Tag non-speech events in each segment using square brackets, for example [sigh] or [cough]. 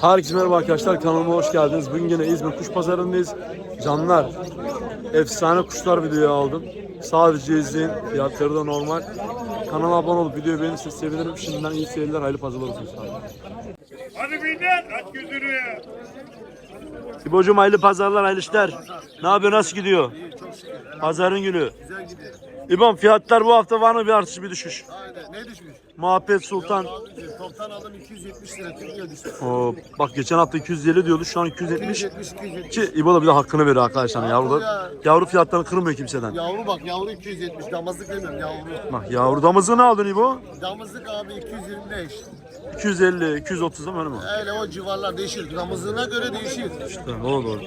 Herkese merhaba arkadaşlar kanalıma hoş geldiniz. Bugün yine İzmir Kuş Pazarı'ndayız. Canlar, efsane kuşlar videoya aldım. Sadece izleyin, fiyatları da normal. Kanala abone olup videoyu beğenirseniz sevinirim. Şimdiden iyi seyirler, hayırlı pazarlar olsun. Hadi millet aç gözünü. İbocuğum hayırlı pazarlar, hayırlı işler. Ne yapıyor, nasıl gidiyor? Pazarın günü. İbom fiyatlar bu hafta var mı bir artış bir düşüş? Aynen. Ne düşmüş? Muhabbet Sultan. Toptan aldım 270 lira. Türkiye. Oo, bak geçen hafta 250 diyordu şu an 270. 270, 270. Ki İbo da bir de hakkını veriyor arkadaşlar. Yavru da, yavru fiyatlarını kırmıyor kimseden. Yavru bak yavru 270. Damızlık demiyorum yavru. Bak yavru damızı ne aldın İbo? Damızlık abi 225. 250, 230 ama öyle mi? Öyle o civarlar değişir. Damızlığına göre değişir. İşte doğru doğru.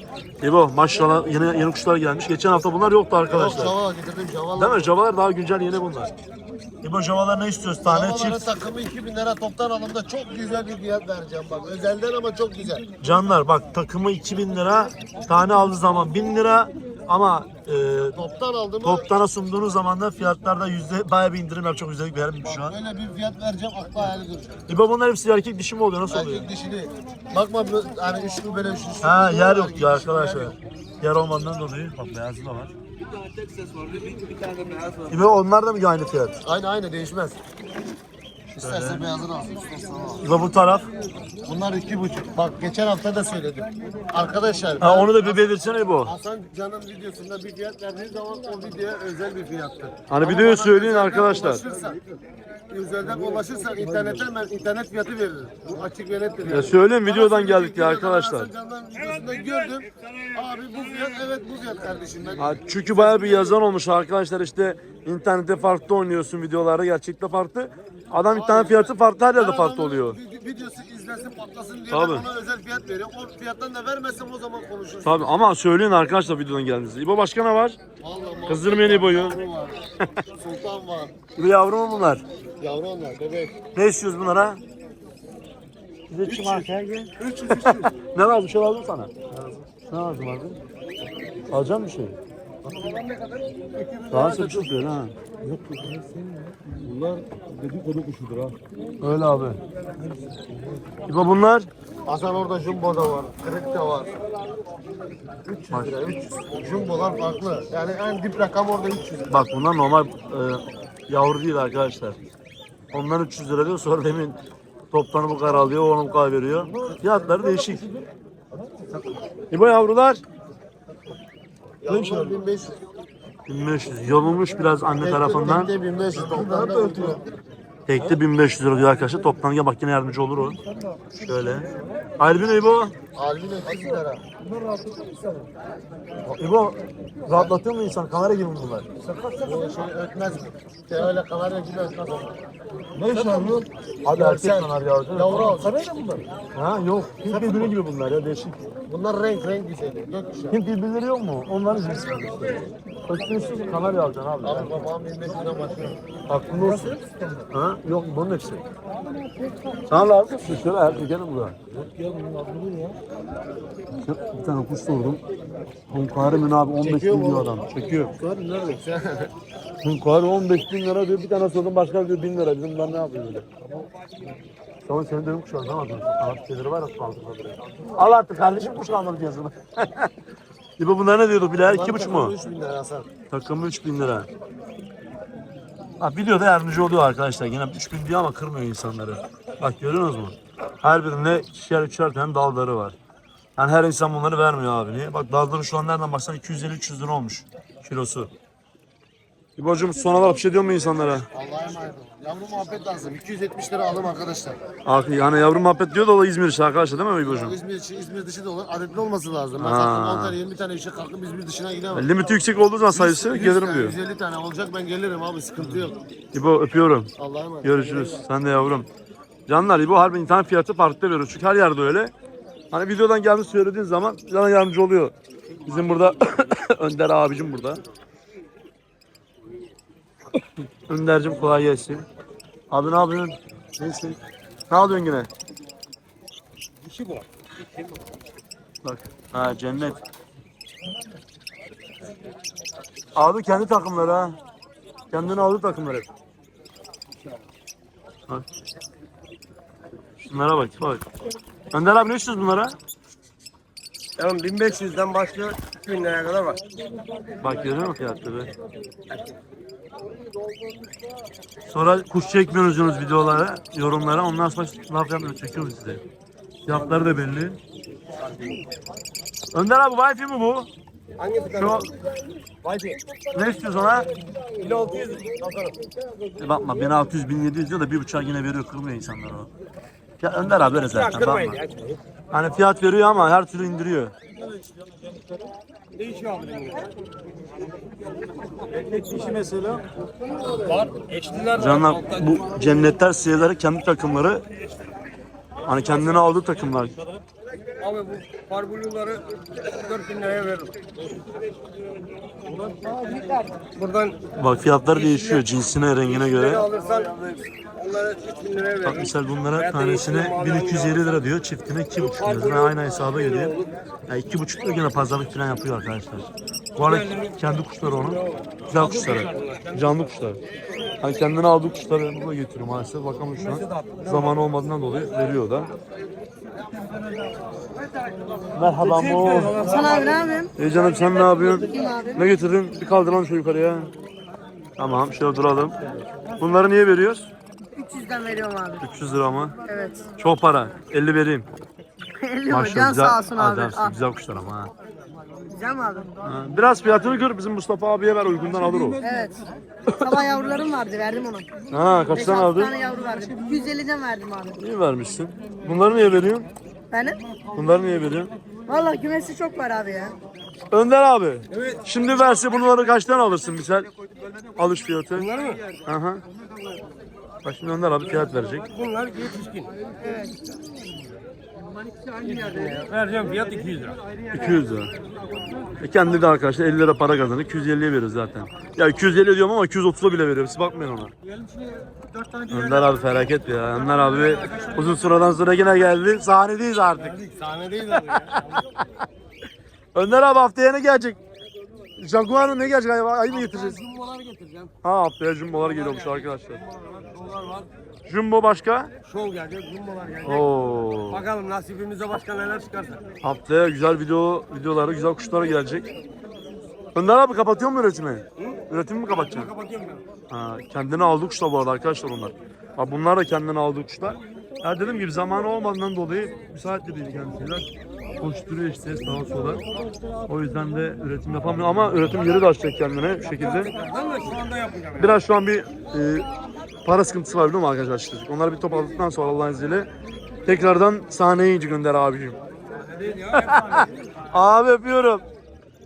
İbo maşallah yeni, yeni kuşlar gelmiş. Geçen hafta bunlar yoktu Yok arkadaşlar. cava getirdim cavalar. Değil mi? Javalar daha güncel yeni bunlar. İbo javalar ne istiyoruz? Tane Cavaların çift. takımı 2000 lira toptan alımda çok güzel bir fiyat vereceğim bak. Özelden ama çok güzel. Canlar bak takımı 2000 lira. Tane aldığı zaman 1000 lira. Ama e, Toptan aldım. toptana sunduğunuz zaman da fiyatlarda yüzde bayağı bir indirim yapacak güzellik verelim şu an. Böyle bir fiyat vereceğim akla hayali duracak. İbo bunlar hepsi erkek dişi mi oluyor? Nasıl oluyor? Erkek dişili. Bakma bu hani üçlü böyle üçlü. Ha yer yok ya arkadaşlar. Yer olmadığından dolayı. Bak beyazı da var. İbo onlar da mı aynı fiyat? Aynı aynı değişmez. İsterse beyazını alsın, isterse onu alsın. İbo bu taraf. Bunlar iki buçuk. Bak geçen hafta da söyledim. Arkadaşlar Ha, ben onu da bir belirtsene İbo. Hasan Can'ın videosunda bir fiyat verdiği zaman o videoya özel bir fiyattır. Hani Ama videoyu bana söyleyin özelden arkadaşlar. ulaşırsak- Özelden ulaşırsak internetten ben internet fiyatı veririm. Bu açık ve nettir. Ya söyleyin videodan Bana geldik ya arkadaşlar. Hasan Can'ın videosunda gördüm. Abi bu fiyat evet bu fiyat kardeşim. Ben Ha, çünkü bayağı bir yazan olmuş arkadaşlar işte internette farklı oynuyorsun videolarda gerçekte farklı. Adam internet fiyatı farklı her yerde farklı oluyor. Vide- Videosu izlensin patlasın diye Tabii. ona özel fiyat veriyorum. O fiyattan da vermezsem o zaman konuşuruz. Tabii ama söyleyin arkadaşlar videodan geldiğinizde. İbo başka ne var? Vallahi Kızdırmayın İbo'yu. [laughs] Sultan var. Bu yavru mu bunlar? Yavru onlar bebek. Ne istiyoruz bunlara? Bize kim arkaya gel. [laughs] ne lazım? Bir şey lazım sana. Ne lazım abi? Alacağım bir şey. Daha çok çıkıyor ha. Bunlar dedikodu kuşudur ha. Öyle abi. İbo bunlar? Hasan orada jumbo da var. Kırık da var. 300 lira 300. Jumbolar farklı. Yani en dip rakam orada 300 lira. Bak bunlar normal e, yavru değil arkadaşlar. Onlar 300 lira diyor sonra demin toptanı bu kadar alıyor, onu bu kadar veriyor. Fiyatları değişik. İbo Yavrular 1500. 1500. Yolunmuş biraz anne tarafından. Tekte 1500. Toplamda örtüyor. Tekte 1500 lira diyor arkadaşlar. Toptan gel bak yine yardımcı olur o. Şöyle. Albino İbo. Albino 200 lira. İbo rahatlatıyor mu insan? Kamera gibi bunlar. Bu şey ötmez. Ya öyle kamera gibi ötmez onlar. Ne iş var bu? Abi erkek kanar yavru. Yavru. Sana ne bunlar? Ha yok. Hint birbiri gibi bunlar ya değişik. Bunlar renk renk güzeli. Gökkuşağı. Hint birbirleri yok mu? Onların cinsi. Ötmüşsüz kanarya alacaksın abi. Abi babam 1500'den başlıyor. Aklında olsun. Ha? Yok bunun hepsi. Sana lazım mı? Şöyle erkek gelin buraya. Bir tane kuş sordum. Hunkari abi 15 Çekiyor bin diyor adam. Çekiyor. Nerede? Hunkari 15 bin lira diyor. Bir tane sordum başka diyor 1000 lira. Bizim ben ne yapayım öyle. Tamam senin de kuş var tamam mı? Kanat şeyleri var ya duruyor. Al artık kardeşim kuş almadı piyasını. [laughs] İbo bunlar ne diyorduk Bilal? İki buçuk mu? 3000 lira Hasan. Takımı 3000 lira. Ha, videoda yardımcı oluyor arkadaşlar. Yine 3000 diyor ama kırmıyor insanları. Bak görüyorsunuz mu? Her birinde ikişer üçer tane dalları var. Yani her insan bunları vermiyor abi. Niye? Bak dalları şu an nereden baksan 250-300 lira olmuş kilosu. İbocuğum son olarak bir şey diyor mu insanlara? Allah'a emanet olun. Yavru muhabbet lazım. 270 lira alım arkadaşlar. Abi, yani yavru muhabbet diyor da o da İzmir işi arkadaşlar değil mi İbocuğum? İzmir içi, İzmir dışı da olur. Adetli olması lazım. Ben Ha. zaten 10 tane 20 tane işe kalktım İzmir dışına gidemem. Limiti yüksek olduğu zaman sayısı 100 gelirim tane, diyor. 150 tane olacak ben gelirim abi sıkıntı yok. İbo öpüyorum. Allah'a emanet. Görüşürüz. Sen de yavrum. Canlar İbo harbi internet fiyatı farklı veriyor. Çünkü her yerde öyle. Hani videodan gelmiş söylediğin zaman sana yardımcı oluyor. Bizim burada [coughs] Önder abicim burada. Önder'cim kolay gelsin. Abi ne yapıyorsun? Neyse. Ne yapıyorsun yine? Dişi bu. Bak. Ha cennet. Abi kendi takımları ha. Kendini aldı takımları. Ha. Şunlara bak bak. Önder abi ne istiyoruz bunlara? Tamam 1500'den başlıyor 2000 liraya kadar var. Bak görüyor musun fiyatları? Sonra kuş çekmiyorsunuz videolara, yorumlara. Ondan sonra laf yapmıyor, çekiyoruz size. Fiyatları da belli. Önder abi Wi-Fi mi bu? Hangi Şu Wi-Fi. ne istiyorsun ona? 1600 bakalım. E bakma 1600 1700 diyor da bir buçuğa yine veriyor kırmıyor insanlar o. Ya Önder abi öyle zaten bakma. Hani fiyat veriyor ama her türlü indiriyor. Değişiyor abi. Canlar bu cennetler siyeleri kendi takımları hani kendine aldığı takımlar. Abi bu barbuluları 4000 liraya veririm. Buradan Bak fiyatları değişiyor cinsine rengine ne göre. alırsan onları 3000 liraya Bak veririm. misal bunlara tanesine 1250 lira diyor, çiftine 2,5 lira. Zaten aynı hesaba geliyor. Yani 2,5 lira yine pazarlık falan yapıyor arkadaşlar. Bu arada kendi kuşları onun. Güzel kuşları. Canlı kuşlar. Hani kendine aldığı kuşları burada getiriyor maalesef. Bakalım şu an zaman olmadığından dolayı veriyor da. Merhaba Mo. Hasan abi ne yapıyorsun? İyi canım sen ne yapıyorsun? Ne getirdin? Bir kaldıralım şu yukarıya. Tamam şöyle duralım. Bunları niye veriyoruz? 300'den veriyorum abi. 300 lira mı? Evet. Çok para. 50 vereyim. [laughs] 50 mi? Can güzel, sağ olsun abi. Adamsın, Ah, güzel kuşlar ama ha. Güzel mi abi? Ha, Biraz fiyatını gör bizim Mustafa abiye ver uygundan alır o. Evet. Sabah yavrularım vardı verdim ona. Ha kaç 5-6 tane aldın? tane yavru verdim. 250'den verdim abi. İyi vermişsin. Bunları niye veriyorsun? Benim? Bunları niye veriyorsun? Valla kümesi çok var abi ya. Önder abi. Şimdi verse bunları kaçtan alırsın misal? Alış fiyatı. Bunlar mı? Aha. Bak şimdi Önder abi fiyat verecek. Bunlar yetişkin. Evet. Vereceğim fiyat 200 lira. 200 lira. E kendi de arkadaşlar 50 lira para kazanır. 250'ye veriyoruz zaten. Ya 250 diyorum ama 230'a bile veriyorum. Siz bakmayın ona. Önder abi felaket ya. Önder abi uzun süreden sonra yine geldi. Sahnedeyiz artık. Sahnedeyiz abi. [laughs] Önder abi haftaya ne gelecek? Jaguar mı ne gelecek? Ay, ay mı getireceğiz? Jumbolar getireceğim. Ha haftaya jumbolar geliyormuş arkadaşlar. Dolar var. Jumbo başka? Şov gelecek, jumbolar gelecek. Oo. Bakalım nasibimize başka neler çıkarsa. Haftaya güzel video videoları, güzel kuşlara gelecek. Önder abi kapatıyor mu üretimi? Üretimi mi kapatacaksın? Kapatıyorum ben. Ha, kendine aldığı kuşlar bu arada arkadaşlar onlar. Ha, bunlar da kendine aldığı kuşlar. Ya dediğim gibi zamanı olmadığından dolayı müsait de değil kendisiyle. Koşturuyor işte sağa sola. O yüzden de üretim yapamıyor ama üretim yeri de açacak kendine bir şekilde. Ben de şu anda yapacağım. ya. Biraz şu an bir e, para sıkıntısı var biliyor musun arkadaşlar? işte? Onları bir toparladıktan sonra Allah'ın izniyle tekrardan sahneye ince gönder abicim. [laughs] abi öpüyorum.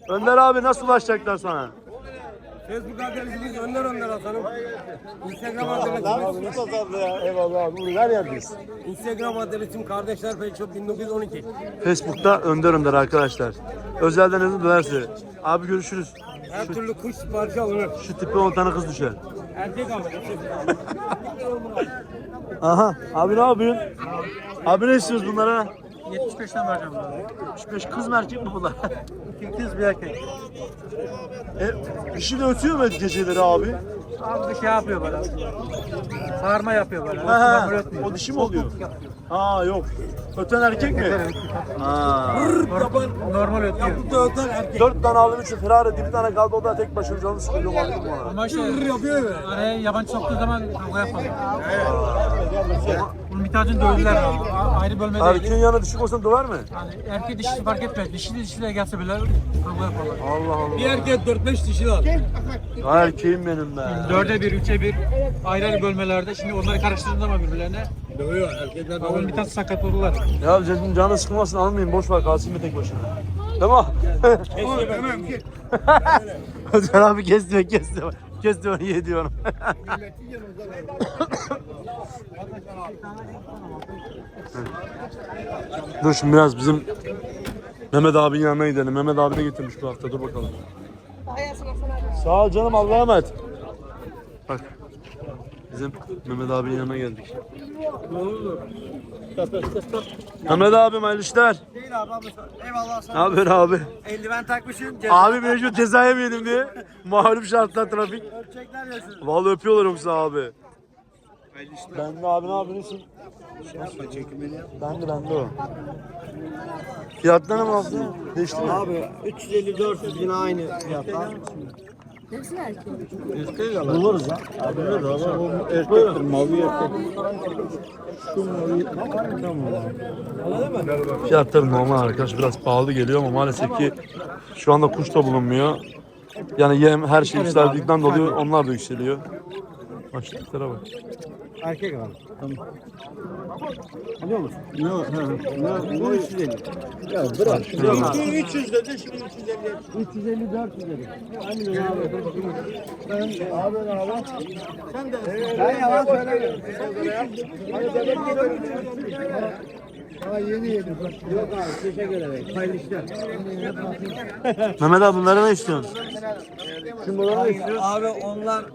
Önder abi nasıl ulaşacaklar sana? Facebook adresimiz Önder Önder Hasan'ım. Instagram adresimiz. Eyvallah abi her yerdeyiz. Instagram adresim Kardeşler Pet Shop 1912. Facebook'ta Önder Önder arkadaşlar. Özelden izin dilerse. Abi görüşürüz. Her türlü kuş siparişi alınır. Şu tipe 10 tane kız düşer. Erkek alır. Aha abi ne yapıyorsun? Abi ne istiyoruz bunlara? 75'ten vereceğim bunu. 75 kız mı erkek mi bunlar? [laughs] İki kız bir erkek. e, dişi de ötüyor mu geceleri abi? Abi bir şey yapıyor böyle. Sarma yapıyor böyle. Ha, ha, ötmüyor. o dişi mi oluyor? Aa yok. Öten erkek mi? Ha. Normal, ötüyor. Dört tane aldım için Ferrari bir tane kaldı o da tek başına canı sıkılıyor aldım bana. Ama şey araya yabancı soktuğu zaman kavga yapalım. Bunun bir tacını dövdüler. Ayrı bölmede. Erkeğin yanına düşük olsan döver mi? Yani erkek dişisi fark etmez. Dişi dişiyle gelse bile kavga yaparlar. Allah Allah. Bir erkek 4-5 dişi var. Erkeğim benim be. Dörde bir, üçe bir ayrı ayrı bölmelerde. Şimdi onları karıştırdığın zaman birbirlerine. Dövüyor erkekler Onun bir tane sakat olurlar. Ya Cedin canı sıkılmasın almayın boş ver kalsın bir tek başına. Tamam. [laughs] Özer abi kes diyor kes diyor. Kes diyor ye diyorum. [laughs] dur şimdi biraz bizim Mehmet abinin yanına gidelim. Mehmet abi ne getirmiş bu hafta dur bakalım. Sağ ol canım Allah'a emanet. Bak bizim Mehmet abinin yanına geldik. Mehmet abim hayırlı işler. Değil abi abi. Eyvallah Ne sana. haber abi? Eldiven takmışsın. Abi mecbur ceza yemeyelim diye. Malum şartlar trafik. Ölçekler yazın. Vallahi öpüyorlar yoksa abi. Ben de abi ne yapıyorsun? Ben de ben de o. Fiyatları ne oldu? Değişti mi? Abi 350-400 yine aynı fiyatlar. Hepsi erkek. Buluruz ya. Buluruz ama erkektir, mavi erkek. Fiyatları normal arkadaş biraz pahalı geliyor ama maalesef ki şu anda kuş da bulunmuyor. Yani yem her şey yükseldiğinden dolayı onlar da yükseliyor. Başlıklara bak. Erkek abi. Tamam. Biliyor musun? Yok. Ne? Ne? 350. Ya bırak. Şurada bak. 300 dedi şimdi 350. 350 400 dedi. Aynı ben abi. Ben abi abi. Sen de. Ben yalan söylemiyorum. Aa yeni yedim. Yok abi teşekkür ederim. Hayırlı işler. Mehmet abi bunlara ne istiyorsun? Şimdi bunlara istiyoruz. Abi onlar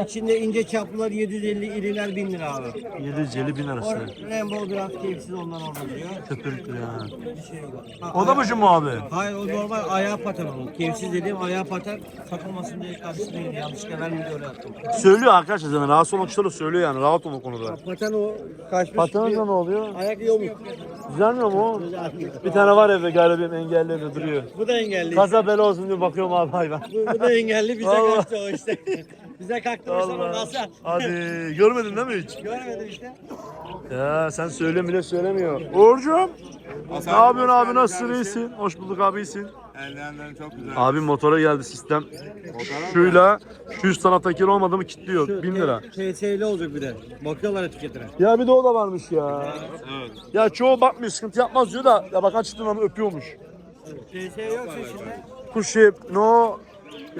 e, içinde ince çaplılar 750 iriler 1000 lira abi. 750 bin arası. O Rainbow biraz keyifsiz ondan orada duruyor. Köpürüktür ya. Bir şey yok. Ha, O da mı şu mu abi? Hayır o normal ayağı paten onun. Keyifsiz dediğim ayağı paten takılmasın diye karşısındaydı. Yanlışlıkla vermedi öyle yaptım. Söylüyor arkadaşlar zaten rahatsız kişiler de söylüyor yani rahat ol o konuda. Paten o kaçmış. Patronla ne oluyor? Ayak yamuk. Düzelmiyor mu o? Bir tane var evde galiba engelli evde duruyor. Bu da engelli. Kaza bela olsun diye bakıyorum abi hayvan. Da engelli bize Allah. kaçtı o işte. [laughs] bize kalktı o zaman. Hasan. Hadi görmedin değil mi hiç? Görmedim işte. Ya sen söyle bile söylemiyor. Uğurcuğum. Ne yapıyorsun abi nasılsın iyisin? Hoş bulduk abi iyisin. Eldivenlerin çok güzel. Abi motora geldi sistem. Şuyla şu üst taraftakini olmadı mı kilitliyor. 1000 lira. TS'li olacak bir de. Bakıyorlar etiketine. Ya bir de o da varmış ya. Ya çoğu bakmıyor sıkıntı yapmaz diyor da ya bak açtığın an öpüyormuş. TS yoksa içinde. Kuş şey no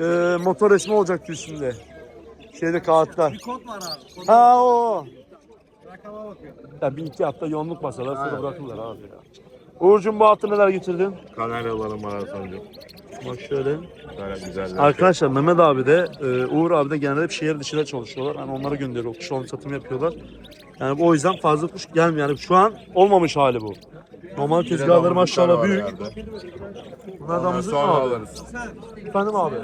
e, motor resmi olacaktı üstünde. Şeyde kağıtta. Bir kod var abi. Kod Ha o. rakama bakıyor. Ya bir iki hafta yoğunluk basalar sonra bırakırlar abi ya. Uğurcuğum bu hafta neler getirdin? Kanaryaların maratoncu. Bak şöyle. Böyle güzel. Arkadaşlar Mehmet abi de e, Uğur abi de genelde hep şehir dışına çalışıyorlar. Hani onlara gönderiyor. Kuş alım satım yapıyorlar. Yani o yüzden fazla kuş gelmiyor. Yani şu an olmamış hali bu. Normal tezgahları maşallah büyük. Bunlar damızlık mı Sonra abi? alırız. Efendim abi.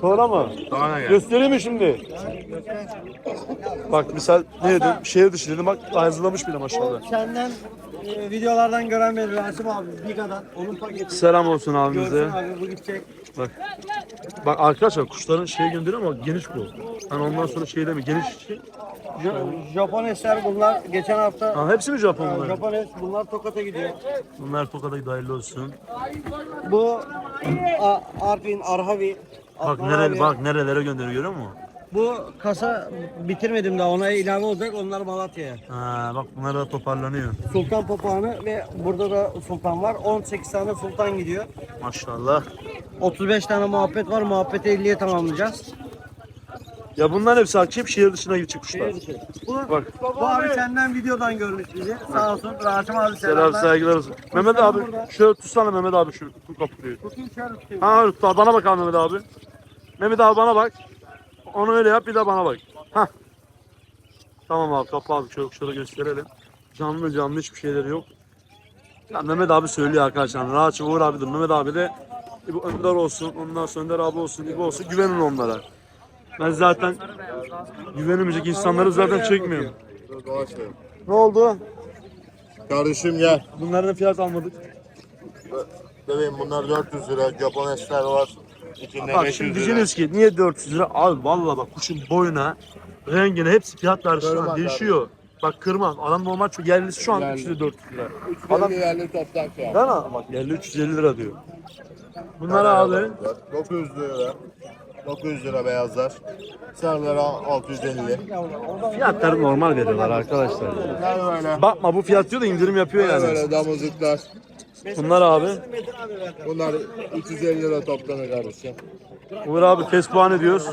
Sonra mı? Sonra gel. Göstereyim mi şimdi? Bak misal ne dedim? Şehir dışı dedim bak hazırlamış bile maşallah. Senden e, videolardan gören bir Rasim abi Biga'dan onun paketi. Selam olsun abimize. Görsün abi bu gidecek. Bak. Bak arkadaşlar kuşların şeyi gönderiyor ama geniş bu. Hani ondan sonra şey deme geniş şey. Ja- Japonesler bunlar geçen hafta Ha, hepsi mi Japon bunlar? Japones bunlar Tokat'a gidiyor. Bunlar Tokat'a dahil olsun. Bu A- Arpin, Arhavi. Bak Adnan nereye abi. bak nerelere gönderiyor görüyor musun? Bu kasa bitirmedim daha ona ilave olacak onlar Malatya'ya. Ha, bak bunlar da toparlanıyor. Sultan papağanı ve burada da sultan var. 18 tane sultan gidiyor. Maşallah. 35 tane muhabbet var. Muhabbeti 50'ye tamamlayacağız. Ya bunların hepsi hep şehir dışına gidecek kuşlar. Bu, Bak. bu abi senden videodan görmüş bizi. Sağ olsun. Rasim abi Selam selamlar. saygılar olsun. Mehmet abi şöyle tutsana Mehmet abi şu kapıyı. Ha tut bana bak abi Mehmet abi. Mehmet abi bana bak. Onu öyle yap bir de bana bak. Hah. Tamam abi kapağı şöyle şöyle gösterelim. Canlı canlı hiçbir şeyleri yok. Ya Mehmet abi söylüyor arkadaşlar. Rahatça Uğur abi de Mehmet abi de bu Önder olsun, ondan sonra Önder abi olsun, İbo olsun güvenin onlara. Ben zaten güvenemeyecek insanları zaten çekmiyorum. Ne oldu? Kardeşim gel. Bunların fiyat almadık. Bebeğim bunlar 400 lira. Japon esler var. Bak 500 şimdi lira. diyeceksiniz ki niye 400 lira? Abi valla bak kuşun boyuna, rengine hepsi fiyatlar şu an Kırmaz değişiyor. Bak kırmaz. Adam normal çok yerlisi şu an Yerli. 300 400 lira. 350 yerli toptan şu an. Değil mi? Bak yerli 350 lira diyor. Bunlar abi 900 lira. 900 lira beyazlar. Sarılara 650. fiyatları normal veriyorlar arkadaşlar. Böyle. Bakma bu fiyat diyor da indirim yapıyor Yani yani. böyle damızlıklar. Bunlar abi. Bunlar 350 lira toptanı kardeşim. Uğur abi Facebook ne diyoruz?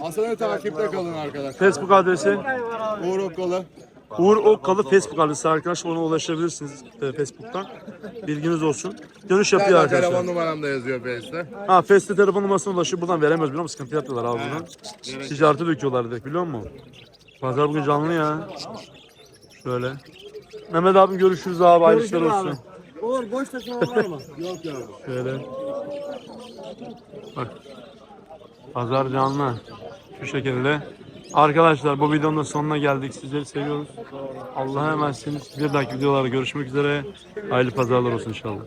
Aslında takipte kalın arkadaşlar. Facebook adresi Uğur Okulu. Uğur Okkalı Facebook adresi arkadaşlar ona ulaşabilirsiniz e, Facebook'tan. Bilginiz olsun. Dönüş yapıyor Zaten arkadaşlar. telefon numaram da yazıyor Face'te. Ha Feste telefon numarasına ulaşıp buradan veremez biliyor musun? Sıkıntı yapıyorlar abi buradan. Ticareti döküyorlar direkt biliyor musun? Pazar bugün canlı ya. Şöyle. Mehmet abim görüşürüz abi. Hayırlı işler Görüşürüz abi. Uğur boş taşıma var mı? Yok ya. Şöyle. Bak. Pazar canlı. Şu şekilde. Arkadaşlar bu videonun da sonuna geldik. Sizleri seviyoruz. Allah'a emanetsiniz. Bir dahaki videolarda görüşmek üzere. Hayırlı pazarlar olsun inşallah.